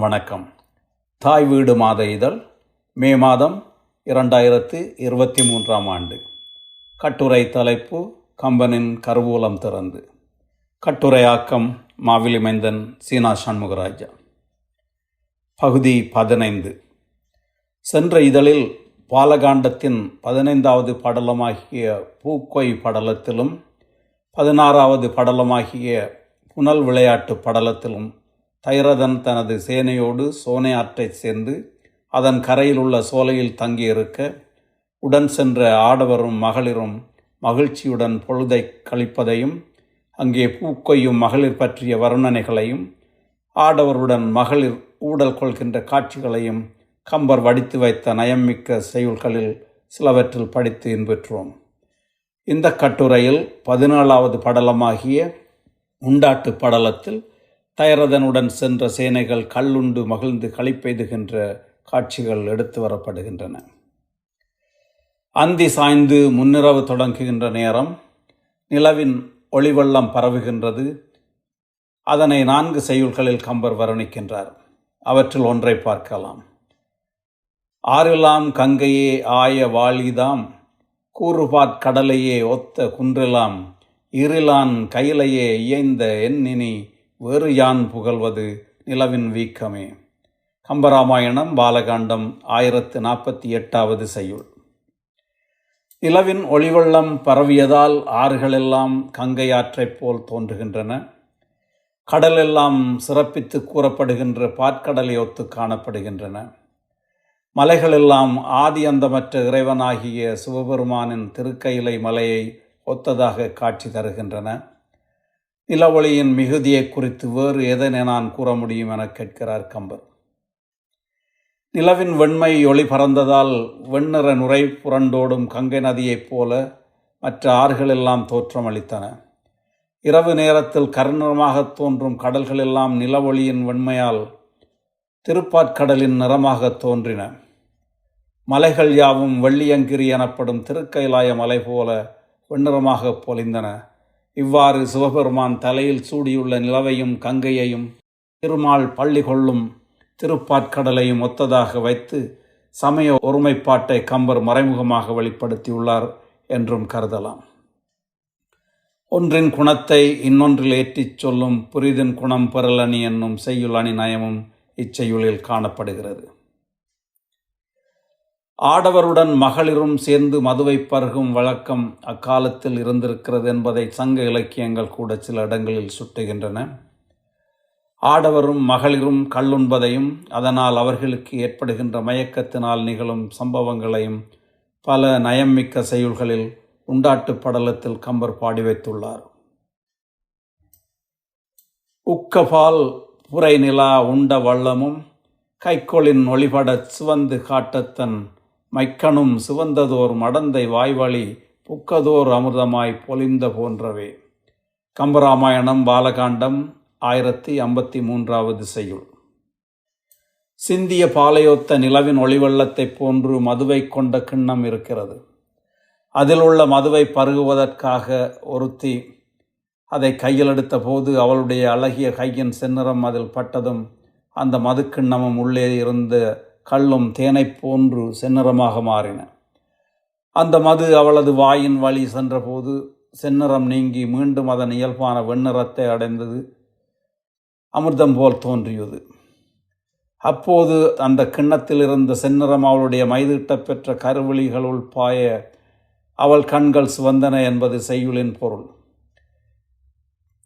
வணக்கம். தாய் வீடு மாத இதழ் மே மாதம் இரண்டாயிரத்து இருபத்தி மூன்றாம் ஆண்டு. கட்டுரை தலைப்பு கம்பனின் கருவூலம் திறந்து. கட்டுரையாக்கம் மாவிலிமைந்தன் சீனா சண்முகராஜா. பகுதி பதினைந்து. சென்ற இதழில் பாலகாண்டத்தின் பதினைந்தாவது படலமாகிய பூக்கொய் படலத்திலும் பதினாறாவது படலமாகிய புனல் விளையாட்டு படலத்திலும் தைரதன் தனது சேனையோடு சோனே ஆற்றைச் சேர்ந்து அதன் கரையில் உள்ள சோலையில் தங்கியிருக்க உடன் சென்ற ஆடவரும் மகளிரும் மகிழ்ச்சியுடன் பொழுதை கழிப்பதையும் அங்கே பூக்கொய்யும் மகளிர் பற்றிய வர்ணனைகளையும் ஆடவருடன் மகளிர் ஊடல் கொள்கின்ற காட்சிகளையும் கம்பர் வடித்து வைத்த நயம்மிக்க செய்யுள்களில் சிலவற்றில் படித்து இன்பெற்றோம். இந்த கட்டுரையில் பதினாலாவது படலமாகிய உண்டாட்டு படலத்தில் தயரதனுடன் சென்ற சேனைகள் கல்லுண்டு மகிழ்ந்து களிப்பெய்துகின்ற காட்சிகள் எடுத்து வரப்படுகின்றன. அந்தி சாய்ந்து முன்னிரவு தொடங்குகின்ற நேரம் நிலவின் ஒளிவெள்ளம் பரவுகின்றது. அதனை நான்கு செய்யுள்களில் கம்பர் வர்ணிக்கின்றார். அவற்றில் ஒன்றை பார்க்கலாம். ஆறிலாம் கங்கையே ஆய வாளிதாம் கூறுபாற் கடலையே ஒத்த குன்றெலாம் இருளான் கையிலையே இயைந்த எண்ணினி வேறு யான் புகழ்வது நிலவின் வீக்கமே? கம்பராமாயணம் பாலகாண்டம் ஆயிரத்து நாற்பத்தி எட்டாவது செய்யுள். நிலவின் ஒளிவெள்ளம் பரவியதால் ஆறுகளெல்லாம் கங்கை ஆற்றைப் போல் தோன்றுகின்றன. கடலெல்லாம் சிறப்பித்து கூறப்படுகின்ற பாற்கடலை ஒத்து காணப்படுகின்றன. மலைகளெல்லாம் ஆதி அந்தமற்ற இறைவனாகிய சிவபெருமானின் திருக்கையிலை மலையை ஒத்ததாக காட்சி தருகின்றன. நிலவொளியின் மிகுதியை குறித்து வேறு எதனை நான் கூற முடியும் என கேட்கிறார் கம்பர். நிலவின் வெண்மை ஒளி பறந்ததால் வெண்ணிற நுரை புரண்டோடும் கங்கை நதியைப் போல மற்ற ஆறுகளெல்லாம் தோற்றமளித்தன இரவு நேரத்தில் கருநிறமாக தோன்றும் கடல்களெல்லாம் நிலவொளியின் வெண்மையால் திருப்பாற்கடலின் நிறமாக தோன்றின. மலைகள் யாவும் வெள்ளியங்கிரி எனப்படும் திருக்கைலாய மலை போல வெண்ணிறமாக பொலிந்தன இவ்வாறு சிவபெருமான் தலையில் சூடியுள்ள நிலவையும் கங்கையையும் திருமால் பள்ளி கொள்ளும் திருப்பாற்கடலையும் ஒத்ததாக வைத்து சமய ஒருமைப்பாட்டை கம்பர் மறைமுகமாக வெளிப்படுத்தியுள்ளார் என்றும் கருதலாம். ஒன்றின் குணத்தை இன்னொன்றில் ஏற்றிச் சொல்லும் புரிதின் குணம் பெறலணி என்னும் செய்யுள் அணி நயமும் இச்செய்யுளில் காணப்படுகிறது. ஆடவருடன் மகளிரும் சேர்ந்து மதுவை பருகும் வழக்கம் அக்காலத்தில் இருந்திருக்கிறது என்பதை சங்க இலக்கியங்கள் கூட சில இடங்களில் சுட்டுகின்றன. ஆடவரும் மகளிரும் கள்ளுண்பதையும் அதனால் அவர்களுக்கு ஏற்படுகின்ற மயக்கத்தினால் நிகழும் சம்பவங்களையும் பல நயம்மிக்க செயல்களில் உண்டாட்டு படலத்தில் கம்பர் பாடி வைத்துள்ளார். உக்கபால் புரை நிலா உண்ட வள்ளமும் கைக்கோளின் ஒளிபடச் சிவந்து காட்டத்தன் மைக்கனும் சிவந்ததோர் மடந்தை வாய்வழி புக்கதோர் அமிர்தமாய் பொலிந்த போன்றவே. கம்பராமாயணம் பாலகாண்டம் ஆயிரத்தி ஐம்பத்தி மூன்றாவது செய்யுள். சிந்திய பாலையொத்த நிலவின் ஒளிவெள்ளத்தைப் போன்று மதுவை கொண்ட கிண்ணம் இருக்கிறது. அதில் உள்ள மதுவை பருகுவதற்காக ஒருத்தி அதை கையில் எடுத்த போது அவளுடைய அழகிய கையின் செந்நிறம் அதில் பட்டதும் அந்த மதுக்கிண்ணமும் உள்ளே இருந்த கள்ளும் தேனைப் போன்று செந்நிறமாக மாறின. அந்த மது அவளது வாயின் வழி சென்றபோது செந்நிறம் நீங்கி மீண்டும் அதன் இயல்பான வெண்ணிறத்தை அடைந்தது. அமிர்தம் போல் தோன்றியது. அப்போது அந்த கிண்ணத்தில் இருந்த செந்நிறம் அவளுடைய மைதீட்ட பெற்ற கருவிழிகளுள் பாய அவள் கண்கள் சுவந்தன என்பது செய்யுளின் பொருள்.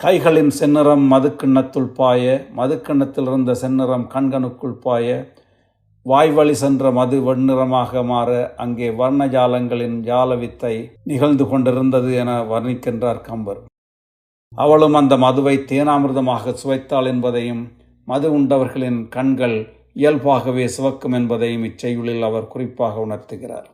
கைகளின் செந்நிறம் மதுக்கிண்ணத்துள் பாய மதுக்கிண்ணத்தில் இருந்த செந்நிறம் கண்கனுக்குள் பாய வாய்வழி சென்ற மது வெண்ணிறமாக மாற அங்கே வர்ணஜாலங்களின் ஜாலங்களின் ஜாலவித்தை நிகழ்ந்து கொண்டிருந்தது என வர்ணிக்கின்றார் கம்பர். அவளும் அந்த மதுவை தேனாமிர்தமாக சுவைத்தாள் என்பதையும் மது உண்டவர்களின் கண்கள் இயல்பாகவே சிவக்கும் என்பதையும் இச்செயலில் அவர் குறிப்பாக உணர்த்துகிறார்.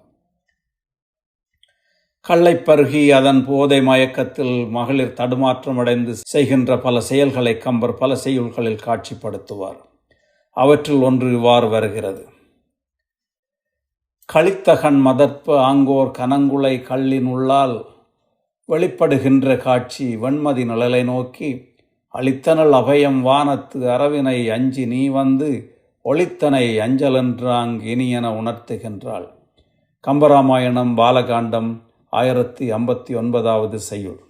கள்ளை பருகி அதன் போதை மயக்கத்தில் மகளிர் தடுமாற்றமடைந்து செய்கின்ற பல செயல்களை கம்பர் பல செய்யுள்களில் காட்சிப்படுத்துவார். அவற்றில் ஒன்று இவ்வாறு வருகிறது. களித்தகன் மதற்ப ஆங்கோர் கனங்குலை கல்லின் உள்ளால் வெளிப்படுகின்ற காட்சி வெண்மதி நிழலை நோக்கி அளித்தனல் அபயம் வானத்து அரவினை அஞ்சி நீ வந்து ஒளித்தனை அஞ்சலென்றாங் இனியென உணர்த்துகின்றாள். கம்பராமாயணம் பாலகாண்டம் ஆயிரத்தி ஐம்பத்தி ஒன்பதாவது செய்யுள்.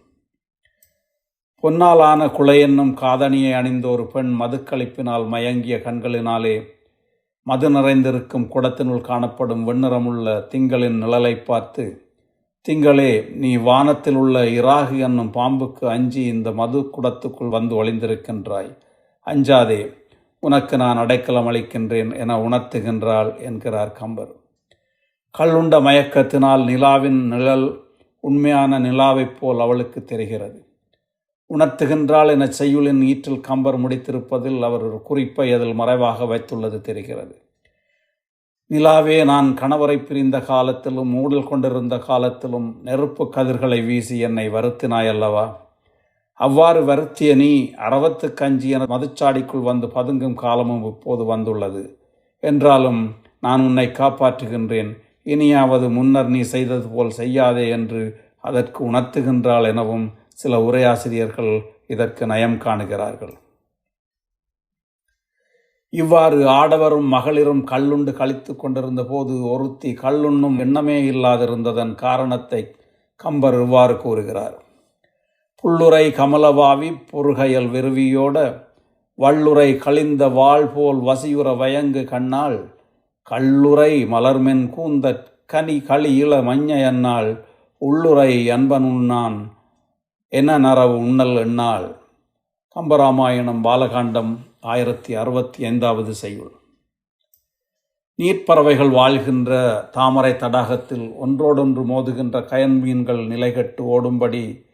பொன்னாலான குலை என்னும் காதணியை அணிந்த ஒரு பெண் மதுக்களிப்பினால் மயங்கிய கண்களினாலே மது நிறைந்திருக்கும் குடத்தினுள் காணப்படும் வெண்ணிறமுள்ள திங்களின் நிழலை பார்த்து திங்களே நீ வானத்தில் உள்ள இராகு என்னும் பாம்புக்கு அஞ்சி இந்த மது குடத்துக்குள் வந்து ஒளிந்திருக்கின்றாய். அஞ்சாதே உனக்கு நான் அடைக்கலம் அளிக்கின்றேன் என உணர்த்துகின்றாள் என்கிறார் கம்பர். கள்ளுண்ட மயக்கத்தினால் நிலாவின் நிழல் உண்மையான நிலாவைப் போல் அவளுக்கு தெரிகிறது. உணர்த்துகின்றாள் என செய்யுளின் ஈற்றில் கம்பர் முடித்திருப்பதில் அவர் ஒரு குறிப்பை அதில் மறைவாக வைத்துள்ளது தெரிகிறது. நிலாவே நான் கணவரை பிரிந்த காலத்திலும் மூடல் கொண்டிருந்த காலத்திலும் நெருப்பு கதிர்களை வீசி என்னை வருத்தினாய் அல்லவா அவ்வாறு வருத்திய நீ அறவத்து கஞ்சி என மதுச்சாடிக்குள் வந்து பதுங்கும் காலமும் இப்போது வந்துள்ளது. என்றாலும் நான் உன்னை காப்பாற்றுகின்றேன். இனியாவது முன்னர் நீ செய்தது போல் செய்யாதே என்று அதற்கு உணர்த்துகின்றாள் எனவும் சில உரையாசிரியர்கள் இதற்கு நயம் காணுகிறார்கள். இவ்வாறு ஆடவரும் மகளிரும் கள்ளுண்டு கழித்து கொண்டிருந்த போது ஒருத்தி கல்லுண்ணும் எண்ணமே இல்லாதிருந்ததன் காரணத்தை கம்பர் இவ்வாறு கூறுகிறார். புல்லுரை கமலவாவி பொறுகையல் விருவியோட வள்ளுரை கழிந்த வாழ் போல் வசியுற வயங்கு கண்ணால் கல்லுரை மலர்மென் கூந்த கனி களி இள மஞ்ச என்னால் உள்ளுரை அன்பனுண்ணான் என்ன நரவு உண்ணல் எண்ணாள்? கம்பராமாயணம் பாலகாண்டம் ஆயிரத்தி அறுபத்தி ஐந்தாவது செய்யுள். நீர்ப்பறவைகள் வாழ்கின்ற தாமரை தடாகத்தில் ஒன்றோடொன்று மோதுகின்ற கயன் மீன்கள் நிலைகட்டு ஓடும்படி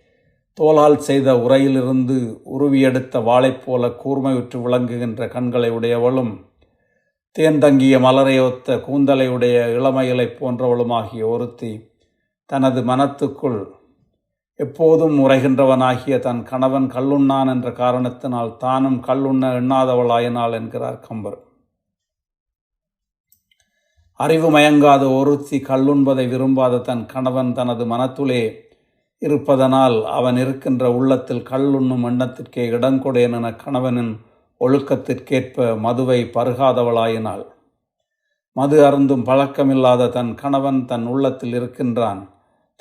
தோலால் செய்த உரையிலிருந்து உருவியெடுத்த வாளைப் போல கூர்மையுற்று விளங்குகின்ற கண்களை உடையவளும் தேர்ந்தங்கிய மலரையொத்த கூந்தலையுடைய இளமயிலை போன்றவளுமாகிய ஒருத்தி தனது மனத்துக்குள் எப்போதும் உரைகின்றவனாகிய தன் கணவன் கல்லுண்ணான் என்ற காரணத்தினால் தானும் கல்லுண்ண எண்ணாதவளாயினாள் என்கிறார் கம்பர். அறிவு மயங்காத ஒருத்தி கல்லுண்பதை விரும்பாத தன் கணவன் தனது மனத்துளே இருப்பதனால் அவன் இருக்கின்ற உள்ளத்தில் கல்லுண்ணும் எண்ணத்திற்கே இடங்கொடேன் என கணவனின் ஒழுக்கத்திற்கேற்ப மதுவை பருகாதவளாயினாள். மது அருந்தும் பழக்கமில்லாத தன் கணவன் தன் உள்ளத்தில் இருக்கின்றான்.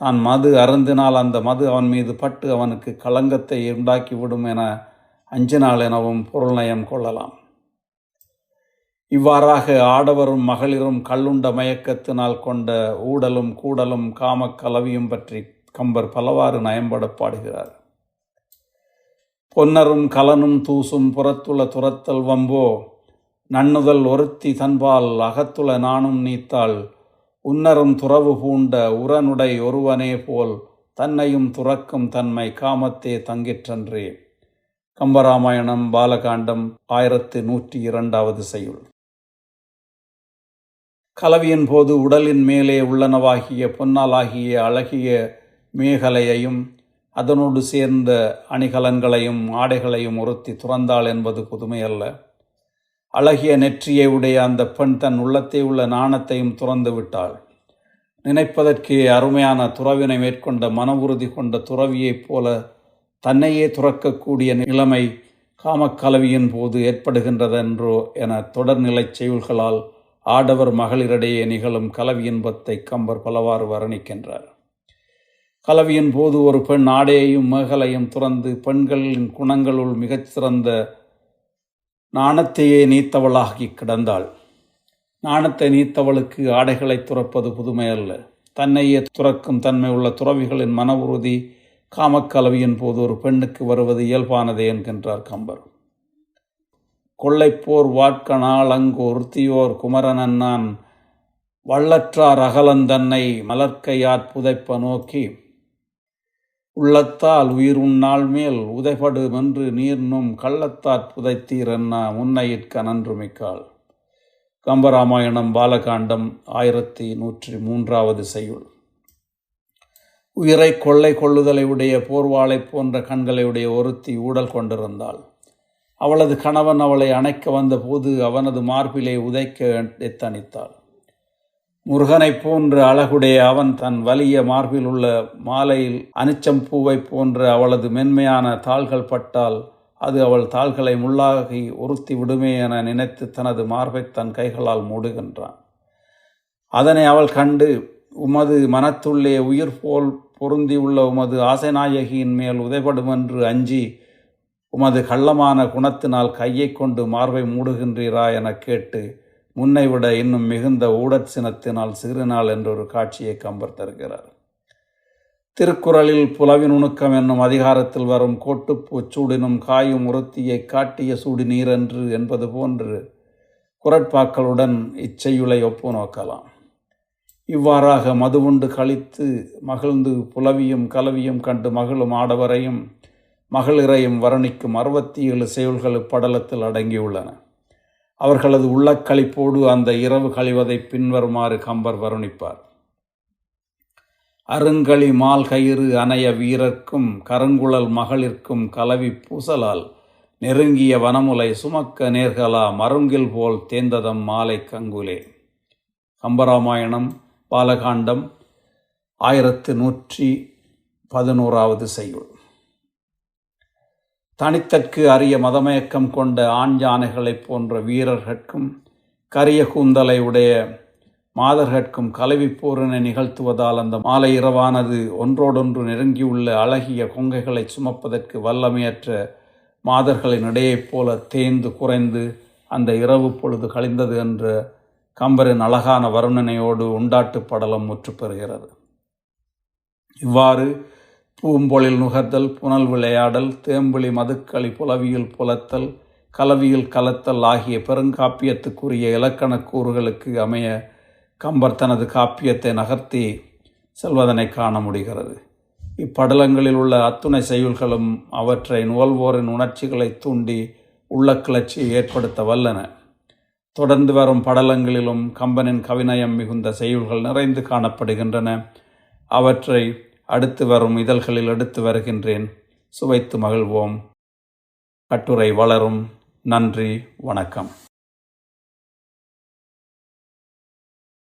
தான் மது அருந்தினால் அந்த மது அவன் மீது பட்டு அவனுக்கு களங்கத்தை உண்டாக்கிவிடும் என அஞ்சினால் எனவும் பொருள் நயம் கொள்ளலாம். இவ்வாறாக ஆடவரும் மகளிரும் கல்லுண்ட மயக்கத்தினால் கொண்ட ஊடலும் கூடலும் காமக்கலவியும் பற்றி கம்பர் பலவாறு நயம்பட பாடுகிறார். பொன்னரும் கலனும் தூசும் புறத்துள துரத்தல் வம்போ நன்னுதல் ஒருத்தி தன்பால் அகத்துள நானும் நீத்தாள் உன்னரும் துறவு பூண்ட உரனுடை ஒருவனே போல் தன்னையும் துறக்கும் தன்மை காமத்தே தங்கிற்றன்றே. கம்பராமாயணம் பாலகாண்டம் ஆயிரத்து நூற்றி இரண்டாவது செய்யுள். கலவியின் போது உடலின் மேலே உள்ளனவாகிய பொன்னாலாகிய அழகிய மேகலையையும் அதனோடு சேர்ந்த அணிகலன்களையும் ஆடைகளையும் ஒருத்தி துறந்தாள் என்பது புதுமையல்ல. அழகிய நெற்றியை உடைய அந்த பெண் தன் உள்ளத்தை உள்ள நாணத்தையும் துறந்து விட்டாள். நினைப்பதற்கே அருமையான துறவினை மேற்கொண்ட மன உறுதி கொண்ட துறவியைப் போல தன்னையே துறக்கக்கூடிய நிலைமை காமக்கலவியின் போது ஏற்படுகின்றதென்றோ என தொடர்நிலைச் செய்யுள்களால் ஆடவர் மகளிரிடையே நிகழும் கலவி இன்பத்தை கம்பர் பலவாறு வர்ணிக்கின்றார். கலவியின் போது ஒரு பெண் ஆடையையும் மேகலையும் துறந்து பெண்களின் குணங்களுள் மிகச்சிறந்த நாணத்தையே நீத்தவளாகி கிடந்தாள். நாணத்தை நீத்தவளுக்கு ஆடைகளை துறப்பது புதுமையல்ல தன்னையே துறக்கும் தன்மை உள்ள துறவிகளின் மன உறுதி காமக்கலவியின் போது ஒரு பெண்ணுக்கு வருவது இயல்பானதே என்கின்றார் கம்பர். கொள்ளைப்போர் வாட்கனால் அங்கு ஒருத்தியோர் குமரனன்னான். வள்ளற்றார் அகலந்தன்னை மலர்க்கையாற் புதைப்ப நோக்கி உள்ளத்தால் உயிர் உன்னால் மேல் உதைபடு மென்று நீர்னும் கள்ளத்தாற் புதைத்தீரென்ன முன்னையிற்க நன்று மிக்காள் கம்பராமாயணம் பாலகாண்டம் ஆயிரத்தி நூற்றி மூன்றாவது செய்யுள். உயிரை கொள்ளை கொள்ளுதலை உடைய போர்வாளை போன்ற கண்களை உடைய ஒருத்தி ஊடல் கொண்டிருந்தாள். அவளது கணவன் அவளை அணைக்க வந்தபோது அவனது மார்பிலே உதைக்க எத்தனித்தாள். முருகனைப் போன்ற அழகுடைய அவன் தன் வலிய மார்பில் உள்ள மாலையில் அனிச்சம் பூவைப் போன்ற அவளது மென்மையான தாள்கள் பட்டால் அது அவள் தாள்களை முள்ளாகி உறுத்தி விடுமே என நினைத்து தனது மார்பை தன் கைகளால் மூடுகின்றான். அதனை அவள் கண்டு உமது மனத்துள்ளே உயிர் போல் பொருந்தியுள்ள உமது ஆசைநாயகியின் மேல் உதைபடுமென்று அஞ்சி உமது கள்ளமான குணத்தினால் கையை கொண்டு மார்பை மூடுகின்றீரா எனக் கேட்டு முன்னை விட இன்னும் மிகுந்த ஊடற்சினத்தினால் சிறுநாள் என்றொரு காட்சியை கம்பர் தருகிறார். திருக்குறளில் புலவின் நுணுக்கம் என்னும் அதிகாரத்தில் வரும் கோட்டுப்பூச்சூடினும் காயும் உறுத்தியை காட்டிய சூடு நீரென்று என்பது போன்று குரட்பாக்களுடன் இச்செய்யுளை ஒப்பு நோக்கலாம். இவ்வாறாக மதுவுண்டு கழித்து மகிழ்ந்து புலவியும் கலவியும் கண்டு மகிழும் ஆடவரையும் மகளிரையும் வர்ணிக்கும் அறுபத்தி ஏழு செயல்கள் இப்படலத்தில் அடங்கியுள்ளன. அவர்களது உள்ளக்களிப்போடு அந்த இரவு கழிவதை பின்வருமாறு கம்பர் வருணிப்பார். அருங்களி மால் கயிறு அணைய வீரர்க்கும் கருங்குழல் மகளிர்க்கும் கலவி பூசலால் நெருங்கிய வனமுலை சுமக்க நேர்களா மருங்கில் போல் தேந்ததம் மாலை கங்குலே. கம்பராமாயணம் பாலகாண்டம் ஆயிரத்து நூற்றி பதினோராவது செய்யுள். தனித்தற்கு அரிய மதமயக்கம் கொண்ட ஆண் யானைகளைப் போன்ற வீரர்கட்கும் கரிய கூந்தலை உடைய மாதர்கட்கும் கலவி நிகழ்த்துவதால் அந்த மாலை இரவானது ஒன்றோடொன்று நெருங்கியுள்ள அழகிய கொங்கைகளை சுமப்பதற்கு வல்லமையற்ற மாதர்களின் இடையைப் போல தேய்ந்து குறைந்து அந்த இரவு பொழுது கழிந்தது என்ற கம்பரின் அழகான வருணனையோடு உண்டாட்டு படலம் முற்று பெறுகிறது. இவ்வாறு பூம்பொழில் நுகர்தல் புனல் விளையாடல் தேம்புளி மதுக்களி புலவியில் புலத்தல் கலவியில் கலத்தல் ஆகிய பெருங்காப்பியத்துக்குரிய இலக்கணக் கூறுகளுக்கு அமைய கம்பர் தனது காப்பியத்தை நகர்த்தி செல்வதனை காண முடிகிறது. இப்படலங்களில் உள்ள அத்துணை செய்யுள்களும் அவற்றை நுகழ்வோரின் உணர்ச்சிகளை தூண்டி உள்ள கிளர்ச்சியை ஏற்படுத்த வல்லன. தொடர்ந்து வரும் படலங்களிலும் கம்பனின் கவிநயம் மிகுந்த செய்யுள்கள் நிறைந்து காணப்படுகின்றன. அவற்றை அடுத்து வரும் இதழ்களில் எடுத்து வருகின்றேன். சுவைத்து மகிழ்வோம். கட்டுரை வளரும். நன்றி. வணக்கம்.